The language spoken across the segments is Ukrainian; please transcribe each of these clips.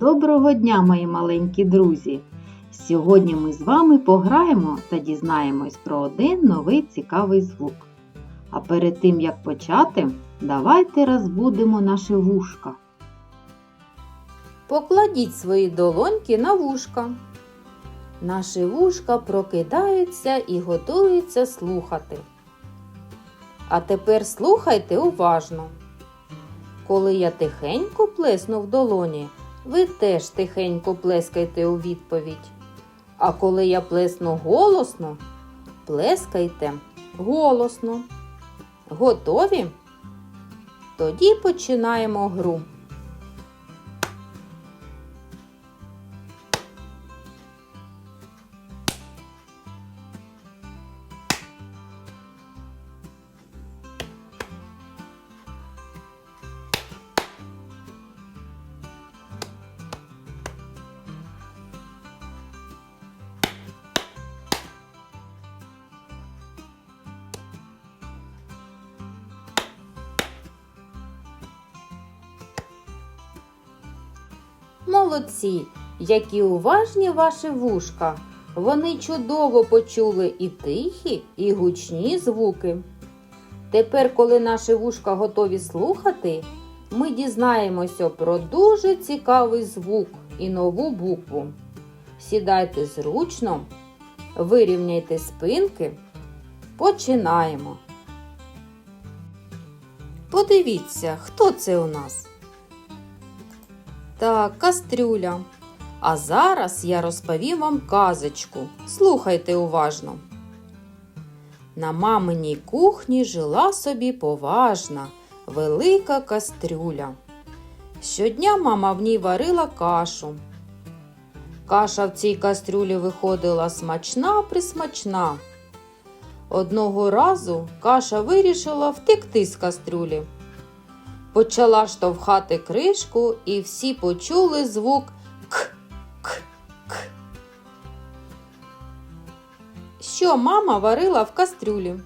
Доброго дня, мої маленькі друзі! Сьогодні ми з вами пограємо та дізнаємось про один новий цікавий звук. А перед тим як почати, давайте розбудимо наше вушка. Покладіть свої долоньки на вушка. Наші вушка прокидаються і готуються слухати. А тепер слухайте уважно. Коли я тихенько плесну в долоні, ви теж тихенько плескайте у відповідь. А коли я плесну голосно, плескайте голосно. Готові? Тоді починаємо гру. Молодці, які уважні ваші вушка. Вони чудово почули і тихі, і гучні звуки. Тепер, коли наші вушка готові слухати, ми дізнаємося про дуже цікавий звук і нову букву. Сідайте зручно, вирівняйте спинки. Починаємо. Подивіться, хто це у нас? Так, кастрюля. А зараз я розповім вам казочку. Слухайте уважно. На маминій кухні жила собі поважна, велика кастрюля. Щодня мама в ній варила кашу. Каша в цій кастрюлі виходила смачна присмачна. Одного разу каша вирішила втекти з кастрюлі. Почала штовхати кришку, і всі почули звук к к к. Що мама варила в кастрюлі?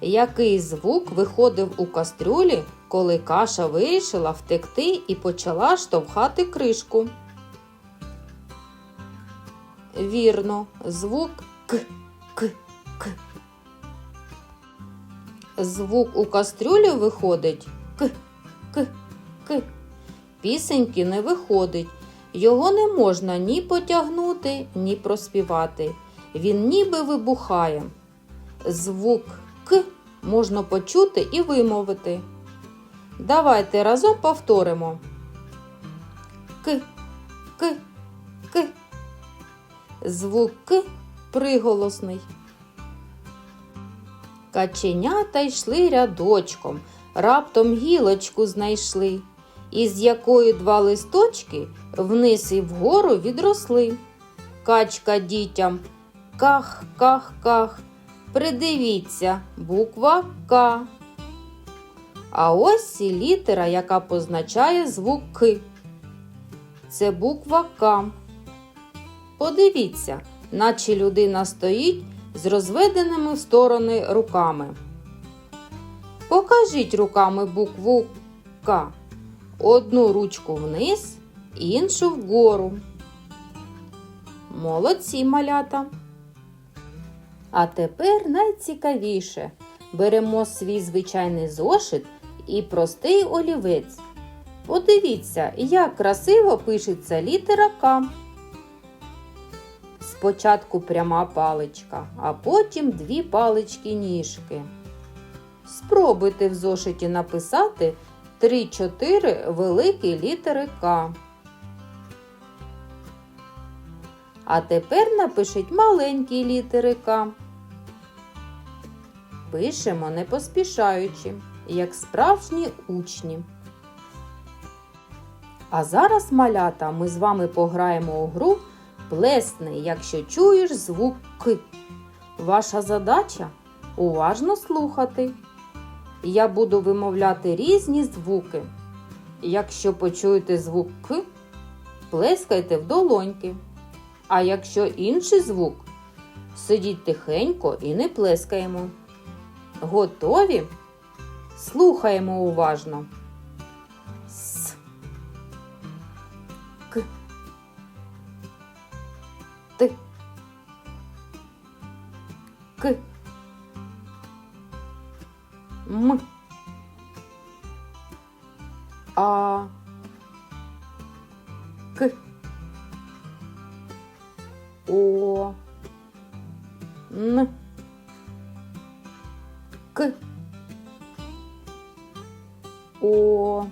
Який звук виходив у кастрюлі, коли каша вирішила втекти і почала штовхати кришку? Вірно, звук к к к. Звук у кастрюлі виходить к к к. Пісеньки не виходить. Його не можна ні потягнути, ні проспівати. Він ніби вибухає. Звук к можна почути і вимовити. Давайте разом повторимо. К, к, к. Звук к приголосний. Каченята йшли рядочком, раптом гілочку знайшли, із якої два листочки вниз і вгору відросли. Качка дітям ках, ках, ках. Придивіться, буква К. А ось і літера, яка позначає звук К. Це буква К. Подивіться, наче людина стоїть з розведеними в сторони руками. Покажіть руками букву К. Одну ручку вниз, іншу вгору. Молодці малята. А тепер найцікавіше. Беремо свій звичайний зошит і простий олівець. Подивіться, як красиво пишеться літера К. Спочатку пряма паличка, а потім дві палички-ніжки. Спробуйте в зошиті написати 3-4 великі літери К. А тепер напишіть маленькі літери К. Пишемо не поспішаючи, як справжні учні. А зараз, малята, ми з вами пограємо у гру Плесни, якщо чуєш звук К. Ваша задача уважно слухати. Я буду вимовляти різні звуки. Якщо почуєте звук К, плескайте в долоньки. А якщо інший звук, сидіть тихенько і не плескаємо. Готові? Слухаємо уважно. С, Т. К. М. А. К. О. Н. К. О.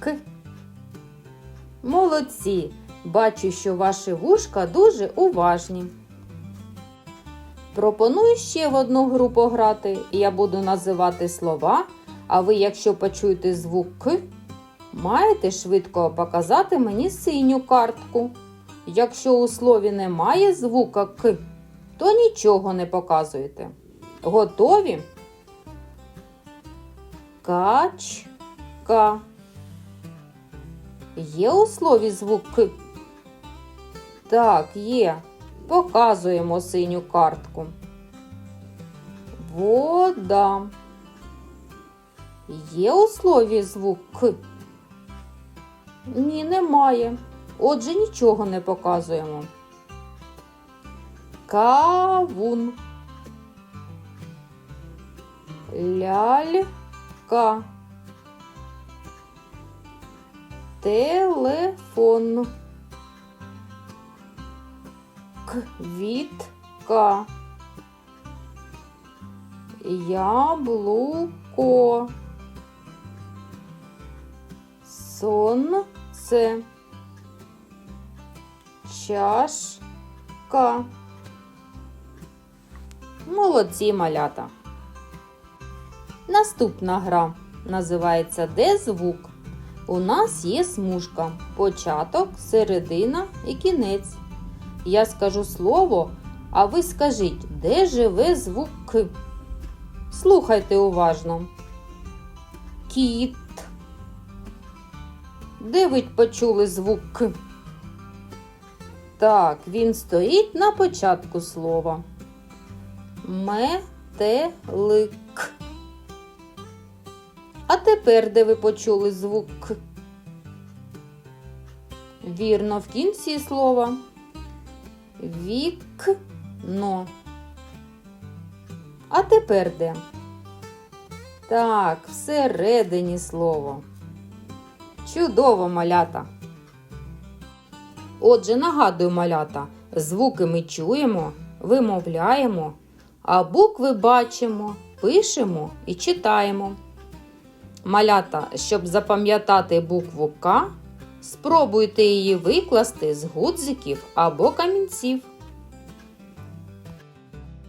К. Молодці! Бачу, що ваші вушка дуже уважні. Пропоную ще в одну гру пограти. Я буду називати слова, а ви, якщо почуєте звук К, маєте швидко показати мені синю картку. Якщо у слові немає звука К, то нічого не показуєте. Готові? Качка. Є у слові звук К? Так, є. Показуємо синю картку. Вода. Є у слові звук К? Ні, немає. Отже, нічого не показуємо. Кавун. Лялька. Телефон. Квітка. Яблуко. Сонце. Чашка. Молодці малята. Наступна гра називається Де звук? У нас є смужка, початок, середина і кінець. Я скажу слово, а ви скажіть, де живе звук К. Слухайте уважно. Кіт. Де ви почули звук К? Так, він стоїть на початку слова. Метелик. А тепер де ви почули звук? Вірно, в кінці слова. Вікно. А тепер де? Так, всередині слова. Чудово малята. Отже, нагадую малята, звуки ми чуємо, вимовляємо, а букви бачимо, пишемо і читаємо. Малята, щоб запам'ятати букву К, спробуйте її викласти з гудзиків або камінців.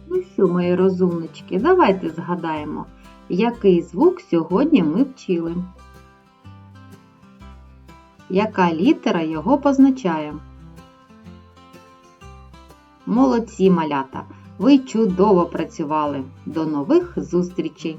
Ну що, мої розумнички, давайте згадаємо, який звук сьогодні ми вчили. Яка літера його позначає? Молодці малята! Ви чудово працювали! До нових зустрічей!